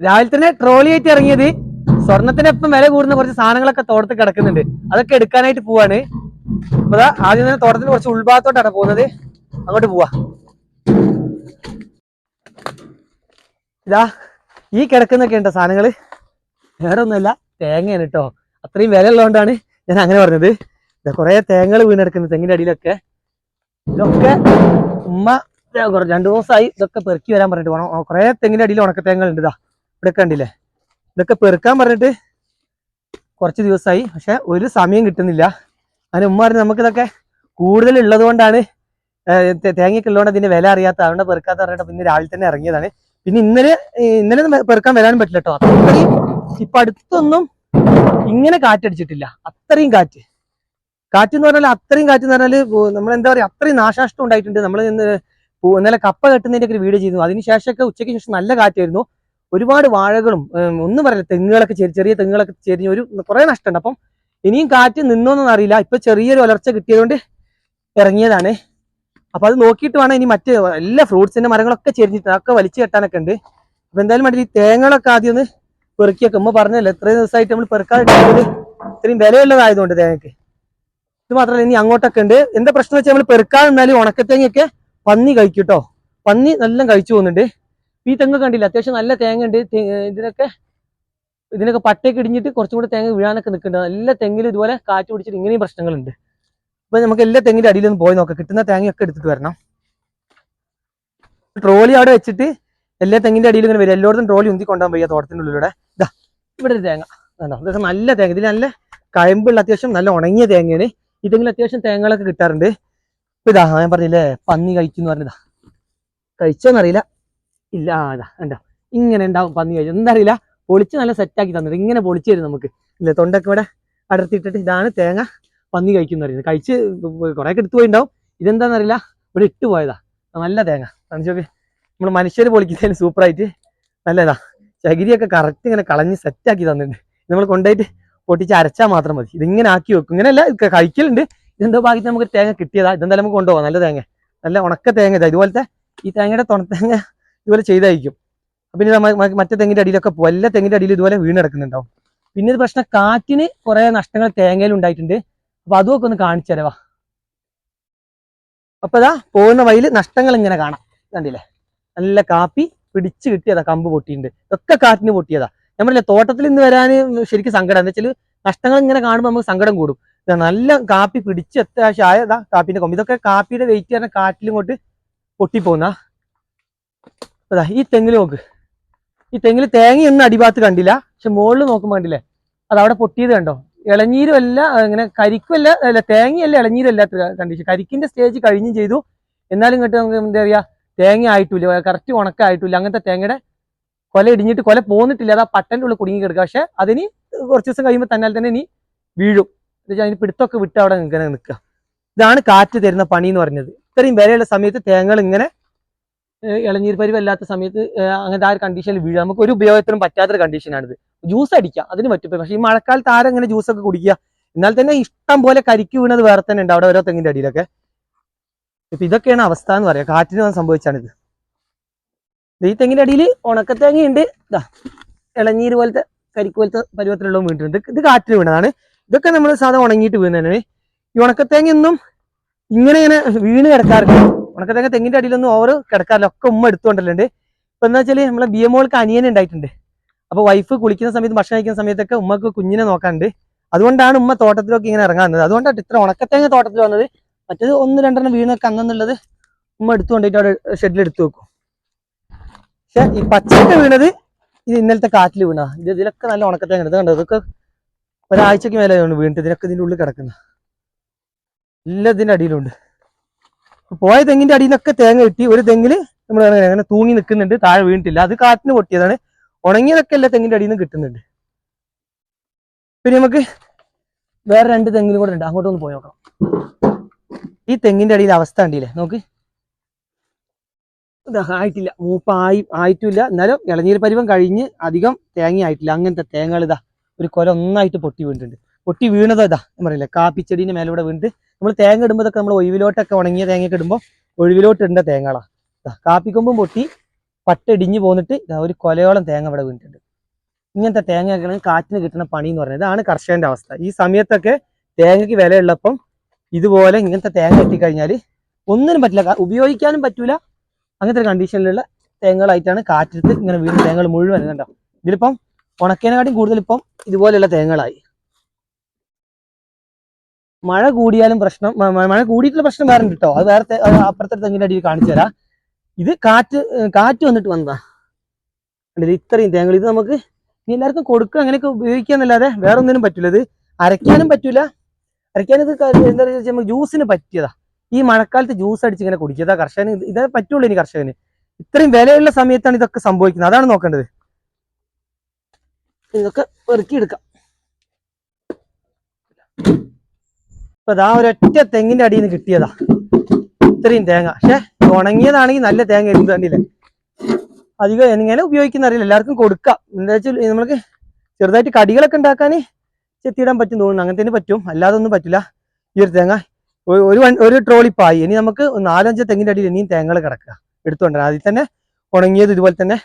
രാവിലെ തന്നെ ട്രോളി ആയിട്ട് ഇറങ്ങിയത് സ്വർണത്തിനൊപ്പം വില കൂടുന്ന കുറച്ച് സാധനങ്ങളൊക്കെ തോട്ടത്തിൽ കിടക്കുന്നുണ്ട്. അതൊക്കെ എടുക്കാനായിട്ട് പോവാണ്. അപ്പൊ ആദ്യം തന്നെ തോട്ടത്തിന് കുറച്ച് ഉൾഭാഗത്തോട്ടാണ് പോകുന്നത്. അങ്ങോട്ട് പോവാ. ഇതാ ഈ കിടക്കുന്നൊക്കെ ഉണ്ടോ സാധനങ്ങൾ? വേറെ ഒന്നുമല്ല തേങ്ങയാണ് കേട്ടോ അത്രയും വില ഉള്ളതുകൊണ്ടാണ് ഞാൻ അങ്ങനെ പറഞ്ഞത്. ഇതാ കുറെ തേങ്ങകൾ വീണെടുക്കുന്നത് തെങ്ങിന്റെ അടിയിലൊക്കെ. ഇതൊക്കെ ഉമ്മ രണ്ടു ദിവസമായി ഇതൊക്കെ പെറുക്കി വരാൻ പറഞ്ഞിട്ട് കുറെ തെങ്ങിന്റെ അടിയിൽ ഉണക്ക തേങ്ങകൾ ഉണ്ട് ഇതാ ഇവിടെ കണ്ടില്ലേ? ഇതൊക്കെ പെറുക്കാൻ പറഞ്ഞിട്ട് കുറച്ച് ദിവസമായി പക്ഷെ ഒരു സമയം കിട്ടുന്നില്ല. അതിന് ഉമ്മ പറഞ്ഞു നമുക്കിതൊക്കെ കൂടുതൽ ഉള്ളത് കൊണ്ടാണ് തേങ്ങയൊക്കെ ഉള്ളതുകൊണ്ട് അതിന്റെ വില അറിയാത്ത അതുകൊണ്ട് പെറുക്കാത്ത പറഞ്ഞിട്ട് പിന്നെ രാവിലെ തന്നെ ഇറങ്ങിയതാണ്. പിന്നെ ഇന്നലെ ഇന്നലെ പെറുക്കാൻ വരാനും പറ്റില്ല കേട്ടോ അത്രയും ഇപ്പൊ അടുത്തൊന്നും ഇങ്ങനെ കാറ്റടിച്ചിട്ടില്ല. അത്രയും കാറ്റ്. കാറ്റ് എന്ന് പറഞ്ഞാൽ അത്രയും കാറ്റ് എന്ന് പറഞ്ഞാൽ നമ്മൾ എന്താ പറയാ അത്രയും നാശനഷ്ടം ഉണ്ടായിട്ടുണ്ട്. നമ്മൾ ഇന്നലെ കപ്പ കെട്ടുന്നതിന്റെ ഒരു വീഡിയോ ചെയ്തു. അതിനുശേഷമൊക്കെ ഉച്ചയ്ക്ക് ശേഷം നല്ല കാറ്റായിരുന്നു. ഒരുപാട് വാഴകളും ഒന്നും പറയില്ല തെങ്ങുകളൊക്കെ ചെറിയ ചെറിയ തെങ്ങുകളൊക്കെ ചെരിഞ്ഞ് ഒരു കുറെ നഷ്ടമുണ്ട്. അപ്പം ഇനിയും കാറ്റ് നിന്നോന്നൊന്നും അറിയില്ല. ഇപ്പൊ ചെറിയൊരു വളർച്ച കിട്ടിയതുകൊണ്ട് ഇറങ്ങിയതാണ്. അപ്പൊ അത് നോക്കിയിട്ട് വേണം ഇനി മറ്റ് എല്ലാ ഫ്രൂട്ട്സിന്റെ മരങ്ങളൊക്കെ ചെരിഞ്ഞിട്ട് അതൊക്കെ വലിച്ചു കെട്ടാനൊക്കെ ഉണ്ട്. അപ്പൊ എന്തായാലും വേണ്ടി ഈ തേങ്ങകളൊക്കെ ആദ്യം ഒന്ന് പെറുക്കിയൊക്കെ. ഉമ്മ പറഞ്ഞല്ലോ ഇത്രയും ദിവസമായിട്ട് നമ്മൾ പെറുക്കാതെ ഇട്ടത് ഇത്രയും വിലയുള്ളതായതുകൊണ്ട് തേങ്ങക്ക്. ഇത് മാത്രമല്ല ഇനി അങ്ങോട്ടൊക്കെ ഉണ്ട്. എന്താ പ്രശ്നം വെച്ചാൽ നമ്മൾ പെറുക്കാതെ നിന്നാലും ഉണക്കത്തേങ്ങയൊക്കെ പന്നി കഴിക്കും കേട്ടോ പന്നി നല്ല കഴിച്ചു പോകുന്നുണ്ട്. ഈ തെങ്ങ് കണ്ടില്ല? അത്യാവശ്യം നല്ല തേങ്ങ ഉണ്ട്. ഇതിനൊക്കെ ഇതിനൊക്കെ പട്ടയൊക്കെ ഇടിഞ്ഞിട്ട് കുറച്ചും കൂടെ തേങ്ങ വീഴാനൊക്കെ നിൽക്കുന്നുണ്ട്. നല്ല തെങ്ങിൽ ഇതുപോലെ കാറ്റ് പിടിച്ചിട്ട് ഇങ്ങനെയും പ്രശ്നങ്ങളുണ്ട്. അപ്പൊ നമുക്ക് എല്ലാ തെങ്ങിന്റെ അടിയിലൊന്ന് പോയി നോക്കാം. കിട്ടുന്ന തേങ്ങയൊക്കെ എടുത്തിട്ട് വരണം. ട്രോളി അവിടെ വെച്ചിട്ട് എല്ലാ തെങ്ങിന്റെ അടിയിലും ഇങ്ങനെ വരും. എല്ലായിടത്തും ട്രോളി ഉന്തി കൊണ്ടുപോകാൻ വയ്യ തോട്ടത്തിന്റെ ഉള്ളിലൂടെ. ഇതാ ഇവിടെ ഒരു തേങ്ങ. കണ്ടോ? ഇതൊക്കെ നല്ല തേങ്ങ. ഇതിൽ നല്ല കയമ്പുള്ള അത്യാവശ്യം നല്ല ഉണങ്ങിയ തേങ്ങയാണ്. ഇതെങ്കിലും അത്യാവശ്യം തേങ്ങകളൊക്കെ കിട്ടാറുണ്ട്. ഇപ്പൊ ഇതാ ഞാൻ പറഞ്ഞില്ലേ പന്നി കഴിക്കുന്നു പറഞ്ഞതാ. കഴിച്ചോന്നറിയില്ല. ഇല്ല കണ്ടോ? ഇങ്ങനെ ഉണ്ടാവും പന്നി കഴിച്ചു. എന്താ അറിയില്ല പൊളിച്ച് നല്ല സെറ്റാക്കി തന്നത് ഇങ്ങനെ പൊളിച്ചു തരും നമുക്ക്. ഇല്ല തൊണ്ടൊക്കെ ഇവിടെ അടർത്തിയിട്ടിട്ട് ഇതാണ് തേങ്ങ പന്നി കഴിക്കുന്ന പറയുന്നത്. കഴിച്ച് കുറെ എടുത്തു പോയിണ്ടാവും ഇതെന്താണെന്നറിയില്ല ഇവിടെ ഇട്ട് പോയതാ. നല്ല തേങ്ങ. കാണിച്ചോക്കെ. നമ്മൾ മനുഷ്യർ പൊളിക്കുന്നതിന് സൂപ്പറായിട്ട് നല്ലതാ. ചകിരിയൊക്കെ കറക്റ്റ് ഇങ്ങനെ കളഞ്ഞ് സെറ്റാക്കി തന്നിട്ടുണ്ട്. നമ്മൾ കൊണ്ടുപോയിട്ട് പൊട്ടിച്ച് അരച്ചാൽ മാത്രം മതി. ഇതിങ്ങനെ ആക്കി വെക്കും. ഇങ്ങനെയല്ല കഴിക്കലുണ്ട്. ഇതെന്തോ ഭാഗത്ത് നമുക്ക് തേങ്ങ കിട്ടിയതാ. ഇതെന്തായാലും നമുക്ക് കൊണ്ടുപോകാം നല്ല തേങ്ങ. നല്ല ഉണക്ക തേങ്ങ ഇതാ. ഇതുപോലത്തെ ഈ തേങ്ങയുടെ തുണത്തേങ്ങ ഇതുപോലെ ചെയ്തായിരിക്കും. അപ്പൊ ഇനി മറ്റേ തെങ്ങിന്റെ അടിയിലൊക്കെ പോകും എല്ലാ തെങ്ങിന്റെ അടിയിൽ ഇതുപോലെ വീണ് കിടക്കുന്നുണ്ടാവും. പിന്നെ ഒരു പ്രശ്നം കാറ്റിന് കുറെ നഷ്ടങ്ങൾ തേങ്ങയിൽ ഉണ്ടായിട്ടുണ്ട്. അപ്പൊ അതുമൊക്കെ ഒന്ന് കാണിച്ചു തരവാ പോകുന്ന വഴിയിൽ നഷ്ടങ്ങൾ ഇങ്ങനെ കാണാം. കണ്ടില്ലേ? നല്ല കാപ്പി പിടിച്ച് കിട്ടിയതാ കമ്പ് പൊട്ടിയിട്ടുണ്ട്. ഇതൊക്കെ കാറ്റിന് പൊട്ടിയതാ. നമ്മളല്ലേ തോട്ടത്തിൽ ഇന്ന് വരാൻ ശരിക്കും സങ്കടം. എന്താ വെച്ചാൽ നഷ്ടങ്ങൾ ഇങ്ങനെ കാണുമ്പോൾ നമുക്ക് സങ്കടം കൂടും. നല്ല കാപ്പി പിടിച്ച് ആയതാ കാപ്പിന്റെ കൊമ്പ്. ഇതൊക്കെ കാപ്പിയുടെ വെയിറ്റ് പറഞ്ഞ കാറ്റിലും കൊണ്ട് പൊട്ടിപ്പോകുന്ന അതാ ഈ തെങ്ങിൽ നോക്ക്. ഈ തെങ്ങിൽ തേങ്ങയൊന്നും അടിഭാഗത്ത് കണ്ടില്ല. പക്ഷെ മുകളിൽ നോക്കുമ്പോൾ കണ്ടില്ലേ? അത് അവിടെ പൊട്ടിയത് കണ്ടോ? ഇളനീരും അല്ല ഇങ്ങനെ കരിക്കുമല്ല അല്ല തേങ്ങയല്ല ഇളനീരും അല്ലാത്ത കണ്ടീഷൻ കരിക്കിന്റെ സ്റ്റേജ് കഴിഞ്ഞും ചെയ്തു. എന്നാലും ഇങ്ങോട്ട് നമുക്ക് എന്താ പറയാ തേങ്ങ ആയിട്ടില്ല. കറക്റ്റ് ഉണക്കായിട്ടില്ല അങ്ങനത്തെ തേങ്ങയുടെ കൊല ഇടിഞ്ഞിട്ട് കൊല പോന്നിട്ടില്ല. അതാ ആ പട്ടന്റെ ഉള്ളിൽ കുടുങ്ങി കിടക്കുക. പക്ഷെ അതിന് കുറച്ച് ദിവസം കഴിയുമ്പോൾ തന്നാൽ തന്നെ ഇനി വീഴും. എന്നുവെച്ചാൽ അതിന് പിടുത്തൊക്കെ വിട്ട് അവിടെ ഇങ്ങനെ നിൽക്കുക. ഇതാണ് കാറ്റ് തരുന്ന പണി എന്ന് പറഞ്ഞത്. ഇത്രയും വിലയുള്ള സമയത്ത് തേങ്ങകൾ ഇങ്ങനെ ഏഹ് പരിവ് അല്ലാത്ത സമയത്ത് അങ്ങനത്തെ ആ ഒരു കണ്ടീഷനിൽ വീഴുക നമുക്ക് ഒരു ഉപയോഗത്തിനും പറ്റാത്തൊരു കണ്ടീഷനാണിത് ജ്യൂസ് അടിക്കാം അതിന് പറ്റും. പക്ഷേ ഈ മഴക്കാലത്ത് ആരും ഇങ്ങനെ ജ്യൂസൊക്കെ കുടിക്കുക? എന്നാൽ തന്നെ ഇഷ്ടം പോലെ കരിക്ക് വീണത് വേറെ തന്നെ ഉണ്ട്. അവിടെ ഓരോ തെങ്ങിന്റെ അടിയിലൊക്കെ. ഇപ്പം ഇതൊക്കെയാണ് അവസ്ഥ എന്ന് പറയാം. കാറ്റിന് വന്ന് സംഭവിച്ചാണിത്. ഈ തെങ്ങിന്റെ അടിയിൽ ഉണക്കത്തേങ്ങയുണ്ട്. ഇതാ ഇളനീര് പോലത്തെ കരിക്ക് പോലത്തെ പരുവത്തിലുള്ള വീണിട്ടുണ്ട്. ഇത് കാറ്റിന് വീണതാണ്. ഇതൊക്കെ നമ്മൾ സാധാരണ ഉണങ്ങിയിട്ട് വീണതാണ് ഈ ഉണക്കത്തേങ്ങയൊന്നും ഇങ്ങനെ ഇങ്ങനെ വീണ് കിടക്കാറില്ല. ഉണക്കത്തേങ്ങ തെങ്ങിന്റെ അടിയിലൊന്നും ഓവർ കിടക്കാറില്ല. ഒക്കെ ഉമ്മ എടുത്തുകൊണ്ടല്ലുണ്ട്. ഇപ്പൊ എന്താ വെച്ചാൽ നമ്മളെ ബി എമ്മോൾക്ക് അനിയൻ ഉണ്ടായിട്ടുണ്ട്. അപ്പൊ വൈഫ് കുളിക്കുന്ന സമയത്ത് ഭക്ഷണം കഴിക്കുന്ന സമയത്തൊക്കെ ഉമ്മക്ക് കുഞ്ഞിനെ നോക്കാണ്ട് അതുകൊണ്ടാണ് ഉമ്മ തോട്ടത്തിലൊക്കെ ഇങ്ങനെ ഇറങ്ങാറുന്നത്. അതുകൊണ്ടാണ് ഇത്ര ഉണക്കത്തേങ്ങ തോട്ടത്തിൽ വന്നത്. മറ്റേത് ഒന്ന് രണ്ടെണ്ണം വീണൊക്കെ അന്നെന്നുള്ളത് ഉമ്മ എടുത്തു കൊണ്ടിട്ട് അവിടെ ഷെഡിൽ എടുത്തു വെക്കും. പക്ഷെ ഈ പച്ചക്ക വീണത് ഇത് ഇന്നലത്തെ കാറ്റിൽ വീണാ ഇത് ഇതിലൊക്കെ നല്ല ഉണക്കത്തേങ്ങ എടുത്ത് കണ്ടോ? ഇതൊക്കെ ഒരാഴ്ചക്ക് മേലെ വീണിട്ട്. ഇതിനൊക്കെ ഇതിന്റെ ഉള്ളിൽ കിടക്കുന്ന എല്ലാ ഇതിന്റെ അടിയിലുണ്ട്. പോയ തെങ്ങിന്റെ അടിയിൽ നിന്നൊക്കെ തേങ്ങ കിട്ടി. ഒരു തെങ്ങിൽ നമ്മൾ അങ്ങനെ തൂങ്ങി നിൽക്കുന്നുണ്ട്. താഴെ വീണിട്ടില്ല. അത് കാറ്റിന് പൊട്ടിയതാണ്. ഉണങ്ങിയതൊക്കെ എല്ലാ തെങ്ങിന്റെ അടിയിൽ നിന്ന് കിട്ടുന്നുണ്ട്. പിന്നെ നമുക്ക് വേറെ രണ്ട് തെങ്ങിലും കൂടെ ഉണ്ട്. അങ്ങോട്ടൊന്ന് പോയി നോക്കാം ഈ തെങ്ങിന്റെ അടിയിൽ അവസ്ഥ ഉണ്ടല്ലേ നോക്ക്. ആയിട്ടില്ല. മൂപ്പായി ആയിട്ടില്ല. എന്നാലും ഇളനീർ പരിവം കഴിഞ്ഞ് അധികം തേങ്ങ ആയിട്ടില്ല. അങ്ങനത്തെ തേങ്ങകൾ ഇതാ ഒരു കൊല ഒന്നായിട്ട് പൊട്ടി വീണിട്ടുണ്ട്. പൊട്ടി വീണതോ ഇതാ ഞാൻ പറയില്ലേ കാപ്പിച്ചെടീന്റെ മേലൂടെ വീണിട്ട് നമ്മൾ തേങ്ങ ഇടുമ്പോഴൊക്കെ നമ്മൾ ഒഴിവിലോട്ടൊക്കെ ഉണങ്ങിയ തേങ്ങയൊക്കെ ഇടുമ്പോൾ ഒഴിവിലോട്ട് ഇടേണ്ട തേങ്ങകളാ. ദാ കാപ്പിക്കൊമ്പും പൊട്ടി പട്ട ഇടിഞ്ഞു പോന്നിട്ട് ഇതാ ഒരു കൊലയോളം തേങ്ങ ഇവിടെ വീണിട്ടുണ്ട്. ഇങ്ങനത്തെ തേങ്ങയൊക്കെയാണ് കാറ്റിന് കിട്ടുന്ന പണി എന്ന് പറയുന്നത്. ഇതാണ് കർഷകന്റെ അവസ്ഥ. ഈ സമയത്തൊക്കെ തേങ്ങയ്ക്ക് വിലയുള്ളപ്പം ഇതുപോലെ ഇങ്ങനത്തെ തേങ്ങ എത്തിക്കഴിഞ്ഞാൽ ഒന്നിനും പറ്റില്ല. ഉപയോഗിക്കാനും പറ്റൂല. അങ്ങനത്തെ ഒരു കണ്ടീഷനിലുള്ള തേങ്ങകളായിട്ടാണ് കാറ്റത്ത് ഇങ്ങനെ വീണ് തേങ്ങകൾ മുഴുവൻ കണ്ടോ. ഇതിലിപ്പം ഉണക്കേനെക്കാട്ടും കൂടുതൽ ഇപ്പം ഇതുപോലെയുള്ള തേങ്ങകളായി. മഴ കൂടിയാലും പ്രശ്നം മഴ കൂടിയിട്ടുള്ള പ്രശ്നം വേറെ കേട്ടോ അത് വേറെ അപ്പുറത്തെ തെങ്ങിന്റെ അടിയിൽ കാണിച്ചു തരാം. ഇത് കാറ്റ് കാറ്റ് വന്നിട്ട് വന്നതാ. കണ്ടില്ലേ? ഇത്രയും തേങ്ങൾ ഇത് നമുക്ക് ഇനി എല്ലാവർക്കും കൊടുക്കുക അങ്ങനെയൊക്കെ ഉപയോഗിക്കാന്നല്ലാതെ വേറെ ഒന്നിനും പറ്റില്ല ഇത് അരയ്ക്കാനും പറ്റൂല. അരയ്ക്കാനത് എന്താ പറയുക നമുക്ക് ജ്യൂസിന് പറ്റിയതാ. ഈ മഴക്കാലത്ത് ജ്യൂസ് അടിച്ച് ഇങ്ങനെ കുടിക്കുക. കർഷകന് ഇത് പറ്റുള്ളൂ ഇനി കർഷകന്. ഇത്രയും വിലയുള്ള സമയത്താണ് ഇതൊക്കെ സംഭവിക്കുന്നത്. അതാണ് നോക്കേണ്ടത്. ഇതൊക്കെ പെറുക്കിയെടുക്കാം. ഇപ്പൊ ഇതാ ഒരൊറ്റ തെങ്ങിന്റെ അടിയിൽ നിന്ന് കിട്ടിയതാ. ഇത്രയും തേങ്ങ. പക്ഷെ ഉണങ്ങിയതാണെങ്കിൽ നല്ല തേങ്ങ ആയിരുന്നു തന്നെ അധികം എങ്ങനെ ഉപയോഗിക്കുന്ന അറിയില്ല. എല്ലാവർക്കും കൊടുക്കാം. എന്താ വെച്ചാൽ നമ്മൾക്ക് ചെറുതായിട്ട് കടികളൊക്കെ ഉണ്ടാക്കാൻ ചെത്തിയിടാൻ പറ്റും തോന്നുന്നു. അങ്ങനെ തന്നെ പറ്റും. അല്ലാതെ ഒന്നും പറ്റില്ല. ഈ ഒരു തേങ്ങ. ഒരു- ഒരു ട്രോളി പായി. ഇനി നമുക്ക് നാലഞ്ച് തെങ്ങിന്റെ അടിയിൽ ഇനിയും തേങ്ങകൾ കിടക്കുക. എടുത്തുകൊണ്ടാണ് അതിൽ തന്നെ ഉണങ്ങിയത് ഇതുപോലെ തന്നെ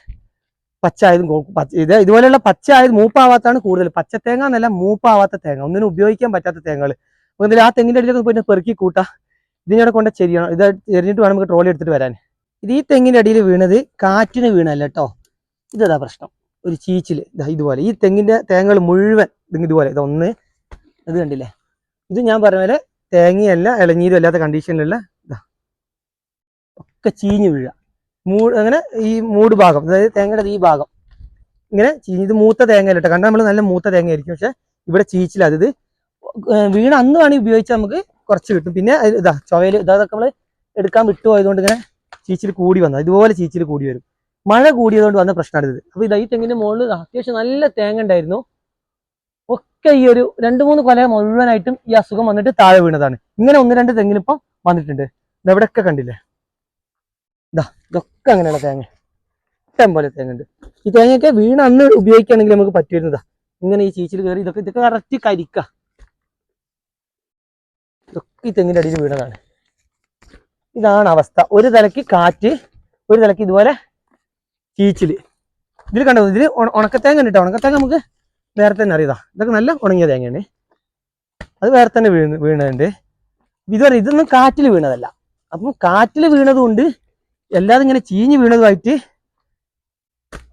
പച്ചായതും ഇത് ഇതുപോലെയുള്ള പച്ചയായത് മൂപ്പാവാത്താണ് കൂടുതൽ. പച്ച തേങ്ങ എന്നല്ല മൂപ്പാവാത്ത തേങ്ങ. ഒന്നിനും ഉപയോഗിക്കാൻ പറ്റാത്ത തേങ്ങകൾ. എന്തായാലും ആ തെങ്ങിന്റെ അടിയിലൊക്കെ പോയിട്ട് പെറുക്കി കൂട്ടാ. ഇതിനോട് കൊണ്ട് ചെരിയണം. ഇത് ചെരിഞ്ഞിട്ട് വേണം നമുക്ക് ട്രോളി എടുത്തിട്ട് വരാൻ. ഇത് ഈ തെങ്ങിന്റെ അടിയിൽ വീണത് കാറ്റിന് വീണല്ല കേട്ടോ. ഇതാ പ്രശ്നം. ഒരു ചീച്ചിൽ ഇതാ ഇതുപോലെ. ഈ തെങ്ങിന്റെ തേങ്ങകൾ മുഴുവൻ ഇത് ഇതുപോലെ. ഇത് ഒന്ന്. ഇത് കണ്ടില്ലേ? ഇത് ഞാൻ പറഞ്ഞ പോലെ തേങ്ങയല്ല ഇളനീരും അല്ലാത്ത കണ്ടീഷനിലുള്ള ഇതാ. ഒക്കെ ചീഞ്ഞ് വീഴുക മൂ അങ്ങനെ ഈ മൂട് ഭാഗം. അതായത് തേങ്ങയുടെ ഈ ഭാഗം. ഇങ്ങനെ ചീഞ്ഞ്. ഇത് മൂത്ത തേങ്ങ അല്ല കേട്ടോ. കണ്ടാൽ നമ്മൾ നല്ല മൂത്ത തേങ്ങ ആയിരിക്കും പക്ഷെ ഇവിടെ ചീച്ചില്ല അത് വീണ അന്ന് വേണമെങ്കിൽ ഉപയോഗിച്ചാൽ നമുക്ക് കുറച്ച് കിട്ടും. പിന്നെ ഇതാ ചുവയിൽ ഇതൊക്കെ നമ്മൾ എടുക്കാൻ വിട്ടുപോയതുകൊണ്ട് ഇങ്ങനെ ചീച്ചിൽ കൂടി വന്നത് ഇതുപോലെ ചീച്ചിൽ കൂടി വരും. മഴ കൂടിയതുകൊണ്ട് വന്ന പ്രശ്നമാണ് ഇത്. അപ്പോൾ ഇതാ ഈ തെങ്ങിന്റെ മുകളിൽ അത്യാവശ്യം നല്ല തേങ്ങ ഉണ്ടായിരുന്നു. ഒക്കെ ഈ ഒരു രണ്ട് മൂന്ന് കൊല മുഴുവനായിട്ടും ഈ അസുഖം വന്നിട്ട് താഴെ വീണതാണ്. ഇങ്ങനെ ഒന്ന് രണ്ട് തെങ്ങിനിപ്പം വന്നിട്ടുണ്ട്. ഇത് എവിടെയൊക്കെ കണ്ടില്ലേ? ഇതാ ഇതൊക്കെ അങ്ങനെയുള്ള തേങ്ങ. ഇഷ്ടം പോലെ തേങ്ങ ഉണ്ട്. ഈ തേങ്ങയൊക്കെ വീണ് അന്ന് ഉപയോഗിക്കുകയാണെങ്കിൽ നമുക്ക് പറ്റുമായിരുന്നതാ ഇങ്ങനെ ഈ ചീച്ചിൽ കയറി ഇതൊക്കെ ഇതൊക്കെ കറക്റ്റ് കരിക്ക. ഇതൊക്കെ ഈ തെങ്ങിന്റെ അടിയിൽ വീണതാണ്. ഇതാണ് അവസ്ഥ. ഒരു തലക്ക് കാറ്റ് ഒരു തലക്ക് ഇതുപോലെ ചീച്ചിൽ ഇതിൽ കണ്ടോ? ഇതിൽ ഉണക്കത്തേങ്ങ ഉണ്ട് ഉണക്കത്തേങ്ങ നമുക്ക് വേറെ തന്നെ അറിയതാ ഇതൊക്കെ നല്ല ഉണങ്ങിയ തേങ്ങയാണ്. അത് വേറെ തന്നെ വീണ് വീണുണ്ട് ഇതുവരെ ഇതൊന്നും കാറ്റിൽ വീണതല്ല. അപ്പം കാറ്റിൽ വീണതുകൊണ്ട് എല്ലാതും ഇങ്ങനെ ചീഞ്ഞ് വീണതുമായിട്ട്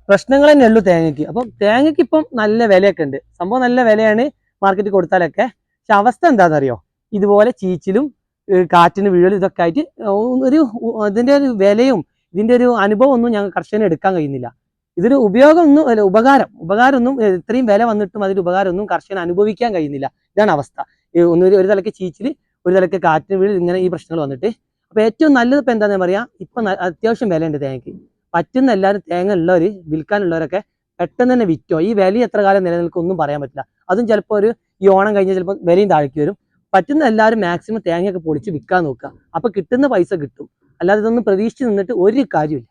പ്രശ്നങ്ങൾ തന്നെ ഉള്ളൂ തേങ്ങയ്ക്ക്. അപ്പം തേങ്ങയ്ക്ക് ഇപ്പം നല്ല വിലയൊക്കെ ഉണ്ട്. സംഭവം നല്ല വിലയാണ് മാർക്കറ്റിൽ കൊടുത്താലൊക്കെ. പക്ഷെ അവസ്ഥ എന്താണെന്നറിയോ? ഇതുപോലെ ചീച്ചിലും കാറ്റിന് വീഴലും ഇതൊക്കെ ആയിട്ട് ഒരു ഇതിന്റെ ഒരു വിലയും ഇതിന്റെ ഒരു അനുഭവം ഒന്നും ഞങ്ങൾ കർഷകന് എടുക്കാൻ കഴിയുന്നില്ല. ഇതിന് ഉപയോഗം ഒന്നും അല്ല ഉപകാരം. ഉപകാരം ഒന്നും ഇത്രയും വില വന്നിട്ടും അതിന്റെ ഉപകാരം ഒന്നും കർഷകന് അനുഭവിക്കാൻ കഴിയുന്നില്ല. ഇതാണ് അവസ്ഥ. ഒന്നൊരു ഒന്ന് ഒരു- തലക്ക് ചീച്ചിൽ ഒരു തലക്ക് കാറ്റിന് വീഴൽ ഇങ്ങനെ ഈ പ്രശ്നങ്ങൾ വന്നിട്ട്. അപ്പൊ ഏറ്റവും നല്ലത് ഇപ്പൊ എന്താണെന്ന് പറയാ ഇപ്പൊ അത്യാവശ്യം അത്യാവശ്യം വിലയുണ്ട് തേങ്ങയ്ക്ക് പറ്റുന്ന എല്ലാവരും തേങ്ങ ഉള്ളവർ വിൽക്കാനുള്ളവരൊക്കെ പെട്ടെന്ന് തന്നെ വിറ്റോ? ഈ വില എത്ര കാലം നിലനിൽക്കും ഒന്നും പറയാൻ പറ്റില്ല. അതും ചിലപ്പോൾ ഒരു ഈ ഓണം കഴിഞ്ഞാൽ ചിലപ്പോൾ വിലയും താഴേക്ക് വരും. പറ്റുന്ന എല്ലാവരും മാക്സിമം തേങ്ങയൊക്കെ പൊളിച്ച് വിൽക്കാൻ നോക്കുക. അപ്പൊ കിട്ടുന്ന പൈസ കിട്ടും. അല്ലാതെ ഇതൊന്നും പ്രതീക്ഷിച്ച് നിന്നിട്ട് ഒരു കാര്യമില്ല